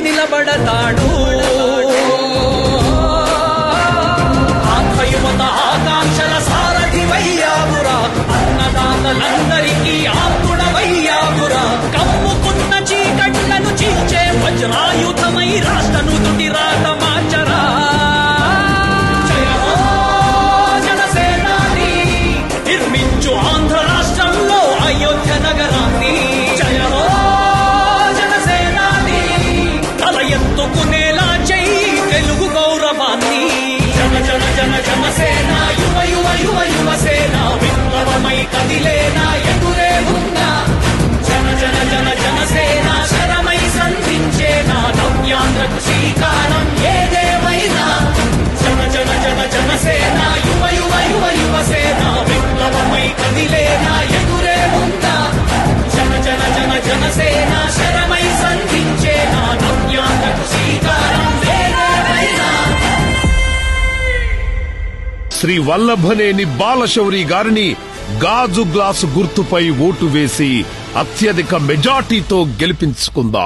నిలబడతాడు. ఆంధ్ర యువత ఆకాంక్షల సారథివయ్యావురా అన్నదాతలందరికీ ఆత్ముడవయ్యావురా కమ్ముకున్న చీకట్లను చీల్చే వజ్రాయుధమై రాష్ట్రను శ్రీకారం ఏదేమైనా జన జన జన జనసేన యువ యువ యువ యువసేన విప్లవమై కదిలేనా ఎదురే ఉందా జన జన జన జనసేన శరమై సంధించేనా శ్రీకారం ఏదేమైనా శ్రీ వల్లభనేని బాలశౌరి గారిని గాజు గ్లాసు గుర్తుపై ఓటు వేసి అత్యధిక మెజార్టీతో గెలిపించుకుందాం.